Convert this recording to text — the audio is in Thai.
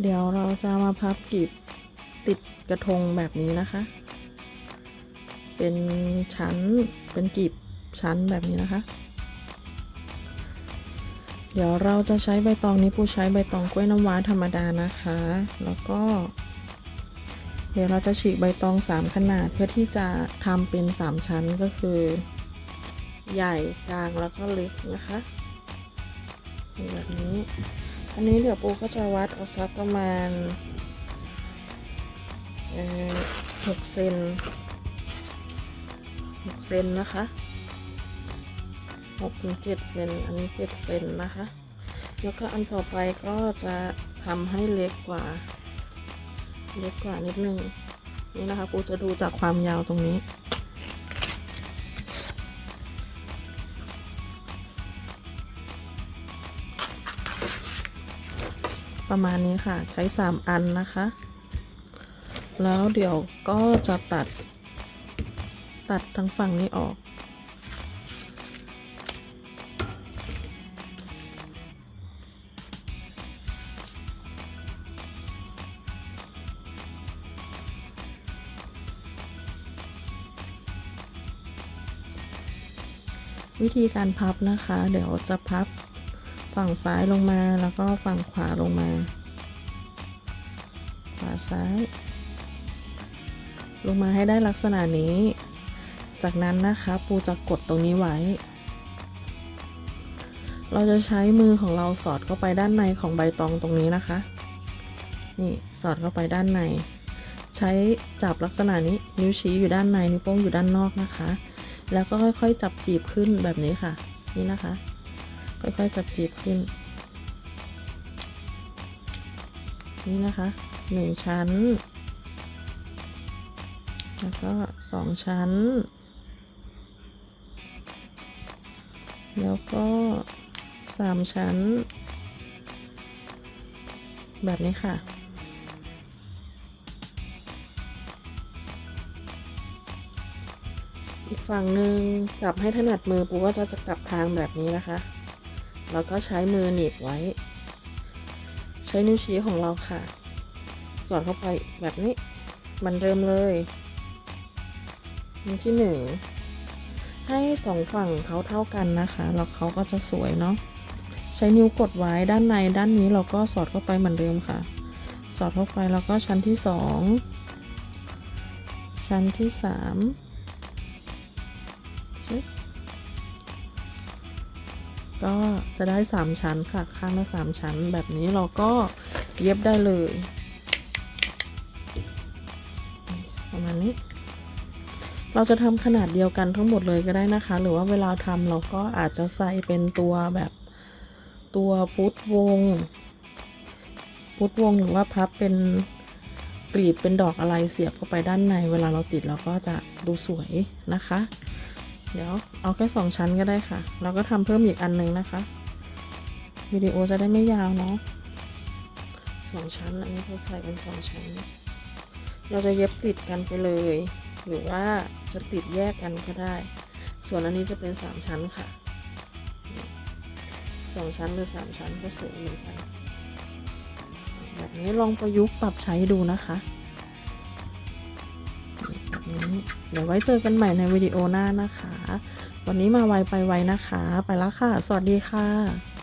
เดี๋ยวเราจะมาพับกลีบติดกระทงแบบนี้นะคะ เป็นชั้น เป็นกลีบชั้นแบบนี้นะคะ เดี๋ยวเราจะใช้ใบตองนี้ปูใช้ใบตองกล้วยน้ำว้าธรรมดานะคะ แล้วก็ เดี๋ยวเราจะฉีกใบตองสามขนาดเพื่อที่จะทำเป็นสามชั้นก็คือ ใหญ่กลางแล้วก็เล็กนะคะแบบนี้ อันนี้เดี๋ยวปูก็จะวัดเอาสักประมาณหกเซนหกเซนนะคะหกถึงเจ็ดเซนอันนี้เจ็ดเซนนะคะ แล้วก็อันต่อไปก็จะทำให้เล็กกว่า เล็กกว่านิดนึงนี่นะคะปูจะดูจากความยาวตรงนี้ ประมาณนี้ค่ะ ใช้ 3 อันนะคะ แล้วเดี๋ยวก็จะตัด ตัดทั้งฝั่งนี้ออก วิธีการพับนะคะ เดี๋ยวจะพับ ฝั่งซ้ายลงมาแล้วก็ฝั่งขวาลงมา ขวาซ้าย ลงมาให้ได้ลักษณะนี้ จากนั้นนะคะปูจะกดตรงนี้ไว้ เราจะใช้มือของเราสอดเข้าไปด้านในของใบตองตรงนี้นะคะ นี่สอดเข้าไปด้านใน ใช้จับลักษณะนี้นิ้วชี้อยู่ด้านในนิ้วโป้งอยู่ด้านนอกนะคะ แล้วก็ค่อยๆจับจีบขึ้นแบบนี้ค่ะ นี่นะคะ ค่อยๆจับจีบขึ้น นี่นะคะหนึ่งชั้น แล้วก็สองชั้น แล้วก็สามชั้น แบบนี้ค่ะอีกฝั่งหนึ่งจับให้ถนัดมือปูก็จะจะกลับทางแบบนี้นะคะ แล้วก็ใช้มือหนีบไว้ ใช้นิ้วชี้ของเราค่ะ สอดเข้าไปแบบนี้มันเริ่มเลยนิ้วที่หนึ่งให้สองฝั่งเขาเท่ากันนะคะ แล้วเขาก็จะสวยเนาะใช้นิ้วกดไว้ด้านในด้านนี้เราก็สอดเข้าไปเหมือนเดิมค่ะ สอดเข้าไปแล้วก็ชั้นที่สองชั้นที่สาม ก็จะได้ 3 ชั้นค่ะ ข้างละ3ชั้นแบบนี้เราก็เย็บได้เลย ประมาณนี้ เราจะทำขนาดเดียวกันทั้งหมดเลยก็ได้นะคะ หรือว่าเวลาทำเราก็อาจจะใส่เป็นตัวแบบตัวพุทธวง พุทธวงหรือว่าพับเป็นกลีบเป็นดอกอะไรเสียบเข้าไปด้านใน เวลาเราติดเราก็จะดูสวยนะคะ เดี๋ยวเอาแค่สองชั้นก็ได้ค่ะ เราก็ทำเพิ่มอีกอันหนึ่งนะคะวิดีโอจะได้ไม่ยาวเนาะสองชั้นอันนี้เราใส่เป็นสองชั้น เราจะเย็บติดกันไปเลย หรือว่าจะติดแยกกันก็ได้ ส่วนอันนี้จะเป็นสามชั้นค่ะสองชั้นหรือสามชั้นก็สวยเหมือนกันแบบนี้ลองประยุกต์ปรับใช้ดูนะคะ แบบนี้เดี๋ยวไว้เจอกันใหม่ในวิดีโอหน้านะคะ วันนี้มาไวไปไวนะคะ ไปแล้วค่ะ สวัสดีค่ะ